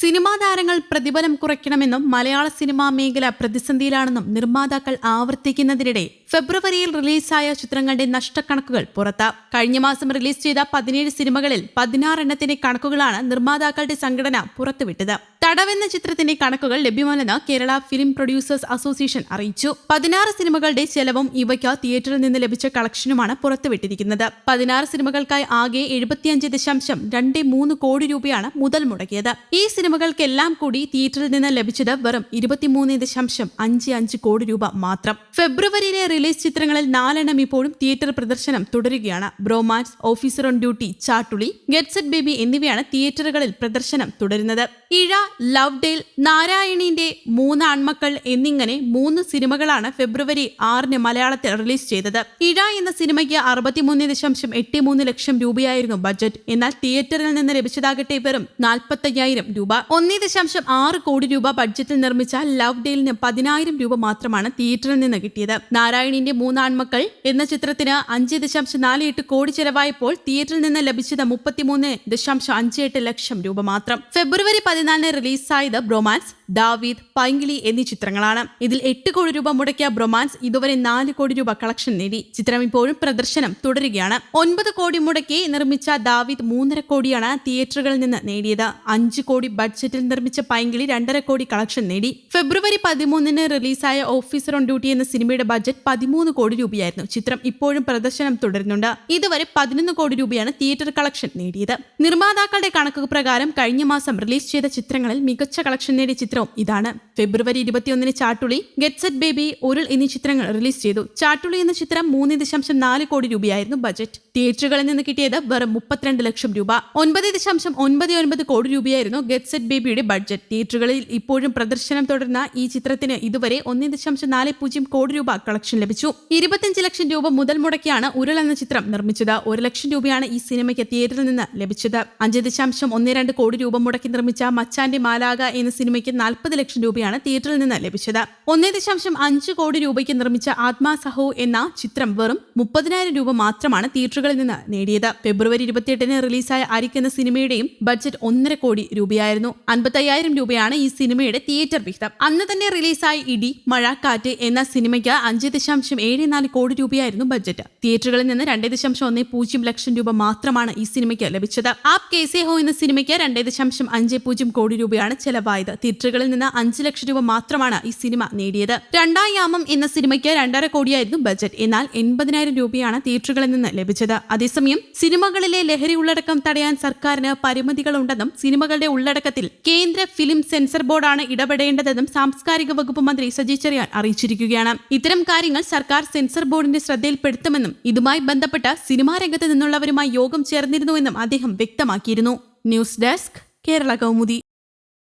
Cinema താരങ്ങൾ പ്രതിഫലം കുറയ്ക്കണമെന്നും മലയാള cinema മേഖല പ്രതിസന്ധിയിലാണെന്നും നിർമ്മാതാക്കൾ ആവർത്തിക്കുന്നതിനിടെ ഫെബ്രുവരിയിൽ റിലീസായ ചിത്രങ്ങളുടെ നഷ്ടക്കണക്കുകൾ പുറത്ത്. കഴിഞ്ഞ മാസം റിലീസ് ചെയ്ത പതിനേഴ് സിനിമകളിൽ പതിനാറെണ്ണത്തിന്റെ കണക്കുകളാണ് നിർമ്മാതാക്കളുടെ സംഘടന പുറത്തുവിട്ടത്. തടവെന്ന ചിത്രത്തിന്റെ കണക്കുകൾ ലഭ്യമല്ലെന്ന് കേരള ഫിലിം പ്രൊഡ്യൂസേഴ്സ് അസോസിയേഷൻ അറിയിച്ചു. പതിനാറ് സിനിമകളുടെ ചെലവും ഇവയ്ക്ക് തിയേറ്ററിൽ നിന്ന് ലഭിച്ച കളക്ഷനുമാണ് പുറത്തുവിട്ടിരിക്കുന്നത്. പതിനാറ് സിനിമകൾക്കായി ആകെ എഴുപത്തിയഞ്ച് ദശാംശം രണ്ട് മൂന്ന് കോടി രൂപയാണ് മുതൽ മുടക്കിയത്. ഈ സിനിമകൾക്കെല്ലാം കൂടി തിയേറ്ററിൽ നിന്ന് ലഭിച്ചത് വെറും ഇരുപത്തിമൂന്ന് ദശാംശം അഞ്ച് അഞ്ച് കോടി രൂപ മാത്രം. ഫെബ്രുവരിയിലെ റിലീസ് ചിത്രങ്ങളിൽ നാലെണ്ണം ഇപ്പോഴും തിയേറ്റർ പ്രദർശനം തുടരുകയാണ്. Bromance Officer on Duty Chattuli Get Set Baby എന്നിവയാണ് തിയേറ്ററുകളിൽ പ്രദർശനം തുടരുന്നത്. ഇഴ ലവ് ഡേൽ നാരായണിന്റെ മൂന്ന് ആൺമക്കൾ എന്നിങ്ങനെ മൂന്ന് സിനിമകളാണ് ഫെബ്രുവരി ആറിന് മലയാളത്തിൽ റിലീസ് ചെയ്തത്. ഇഴ എന്ന സിനിമയ്ക്ക് അറുപത്തിമൂന്ന് ദശാംശം എട്ട് മൂന്ന് ലക്ഷം രൂപയായിരുന്നു ബജറ്റ് എന്നാൽ തിയേറ്ററിൽ നിന്ന് ലഭിച്ചതാകട്ടെ വെറും നാൽപ്പത്തയ്യായിരം രൂപ. ഒന്നേ ദശാംശം ആറ് കോടി രൂപ ബഡ്ജറ്റിൽ നിർമ്മിച്ച ലവ് ഡേലിന് പതിനായിരം രൂപ മാത്രമാണ് തിയേറ്ററിൽ നിന്ന് കിട്ടിയത്. നാരായണിന്റെ മൂന്നാൺമക്കൾ എന്ന ചിത്രത്തിന് അഞ്ച് ദശാംശം നാല് എട്ട് കോടി ചെലവായപ്പോൾ തിയേറ്ററിൽ നിന്ന് ലഭിച്ചത് മുപ്പത്തിമൂന്ന് ദശാംശം അഞ്ച് എട്ട് ലക്ഷം രൂപ മാത്രം. ഫെബ്രുവരി പതിനാലിന് റിലീസായത് ബ്രൊമാൻസ് ദാവീദ് പൈങ്കിളി എന്നീ ചിത്രങ്ങളാണ്. ഇതിൽ എട്ട് കോടി രൂപ മുടക്കിയ ബ്രൊമാൻസ് ഇതുവരെ നാല് കോടി രൂപ കളക്ഷൻ നേടി. ചിത്രം ഇപ്പോഴും പ്രദർശനം തുടരുകയാണ്. ഒൻപത് കോടി മുടക്കി നിർമ്മിച്ച ദാവീദ് മൂന്നര കോടിയാണ് തിയേറ്ററുകളിൽ നിന്ന് നേടിയത്. അഞ്ച് കോടി ബഡ്ജറ്റിൽ നിർമ്മിച്ച പൈങ്കിളി രണ്ടര കോടി കളക്ഷൻ നേടി. ഫെബ്രുവരി പതിമൂന്നിന് റിലീസായ ഓഫീസർ ഓൺ ഡ്യൂട്ടി എന്ന സിനിമയുടെ ബഡ്ജറ്റ് പതിമൂന്ന് കോടി രൂപയായിരുന്നു. ചിത്രം ഇപ്പോഴും പ്രദർശനം തുടരുന്നുണ്ട്. ഇതുവരെ പതിനൊന്ന് കോടി രൂപയാണ് തിയേറ്റർ കളക്ഷൻ നേടിയത്. നിർമ്മാതാക്കളുടെ കണക്ക് പ്രകാരം കഴിഞ്ഞ മാസം റിലീസ് ചെയ്ത ചിത്രങ്ങളിൽ മികച്ച കളക്ഷൻ നേടിയ ചിത്രവും ഇതാണ്. ഫെബ്രുവരി ഇരുപത്തിയൊന്നിന് ചാട്ടുളി ഗെറ്റ്സെറ്റ് ബേബി ഉരുൾ എന്നീ ചിത്രങ്ങൾ റിലീസ് ചെയ്തു. ചാട്ടുളി എന്ന ചിത്രം മൂന്ന് ദശാംശം നാല് കോടി രൂപയായിരുന്നു ബജറ്റ് തിയേറ്ററുകളിൽ നിന്ന് കിട്ടിയത് വെറും മുപ്പത്തിരണ്ട് ലക്ഷം രൂപ. ഒൻപത് ദശാംശം ഒൻപത് ഒൻപത് കോടി രൂപയായിരുന്നു ഗെറ്റ് സെറ്റ് ബേബിയുടെ ബഡ്ജറ്റ് തിയേറ്ററുകളിൽ ഇപ്പോഴും പ്രദർശനം തുടർന്ന ഈ ചിത്രത്തിന് ഇതുവരെ ഒന്നേ ദശാംശം നാല് പൂജ്യം കോടി രൂപ കളക്ഷൻ ലഭിച്ചു. ഇരുപത്തിയഞ്ച് ലക്ഷം രൂപ മുതൽ മുടക്കിയാണ് ഉരുൾ എന്ന ചിത്രം നിർമ്മിച്ചത്. ഒരു ലക്ഷം രൂപയാണ് ഈ സിനിമയ്ക്ക് തിയേറ്ററിൽ നിന്ന് ലഭിച്ചത്. അഞ്ച് ദശാംശം ഒന്ന് രണ്ട് കോടി രൂപ മുടക്കി നിർമ്മിച്ച മച്ചാന്റെ മാലാക എന്ന സിനിമയ്ക്ക് നാൽപ്പത് ലക്ഷം രൂപയാണ് തിയേറ്ററിൽ നിന്ന് ലഭിച്ചത്. ഒന്നേ ദശാംശം അഞ്ച് കോടി രൂപയ്ക്ക് നിർമ്മിച്ച ആത്മാസഹോ എന്ന ചിത്രം വെറും മുപ്പതിനായിരം രൂപ മാത്രമാണ് തിയേറ്ററുകളിൽ നിന്ന് നേടിയത്. ഫെബ്രുവരി ഇരുപത്തിയെട്ടിന് റിലീസായ അരിക്ക് എന്ന സിനിമയുടെയും ബഡ്ജറ്റ് ഒന്നര കോടി രൂപയായിരുന്നു. അൻപത്തയ്യായിരം രൂപയാണ് ഈ സിനിമയുടെ തിയേറ്റർ വിഹിതം. അന്ന് തന്നെ റിലീസായ ഇടി മഴ കാറ്റ് എന്ന സിനിമയ്ക്ക് അഞ്ച് ദശാംശം ഏഴ് നാല് കോടി രൂപയായിരുന്നു ബജറ്റ് തിയേറ്ററുകളിൽ നിന്ന് രണ്ട് ദശാംശം ഒന്ന് പൂജ്യം ലക്ഷം രൂപ മാത്രമാണ് ഈ സിനിമയ്ക്ക് ലഭിച്ചത്. ആപ് കേസേ ഹോ എന്ന സിനിമയ്ക്ക് രണ്ട് ദശാംശം അഞ്ച് പൂജ്യം കോടി രൂപയാണ് ചെലവായത്. തിയേറ്ററുകളിൽ നിന്ന് അഞ്ച് ലക്ഷം രൂപ മാത്രമാണ് ഈ സിനിമ നേടിയത്. രണ്ടായാമം എന്ന സിനിമയ്ക്ക് രണ്ടര കോടിയായിരുന്നു ബജറ്റ് എന്നാൽ എൺപതിനായിരം രൂപയാണ് തിയേറ്ററുകളിൽ നിന്ന് ലഭിച്ചത്. അതേസമയം സിനിമകളിലെ ലഹരി ഉള്ളടക്കം തടയാൻ സർക്കാരിന് പരിമിതികളുണ്ടെന്നും സിനിമകളുടെ ഉള്ളടക്കത്തിൽ കേന്ദ്ര ഫിലിം സെൻസർ ബോർഡാണ് ഇടപെടേണ്ടതെന്നും സാംസ്കാരിക വകുപ്പ് മന്ത്രി സജി ചെറിയാൻ അറിയിച്ചിരിക്കുകയാണ്. ഇത്തരം കാര്യങ്ങൾ സർക്കാർ സെൻസർ ബോർഡിന്റെ ശ്രദ്ധയിൽപ്പെടുത്തുമെന്നും ഇതുമായി ബന്ധപ്പെട്ട സിനിമാ രംഗത്ത് നിന്നുള്ളവരുമായി യോഗം ചേർന്നിരുന്നുവെന്നും അദ്ദേഹം വ്യക്തമാക്കിയിരുന്നു. News desk Kerala Kaumudi.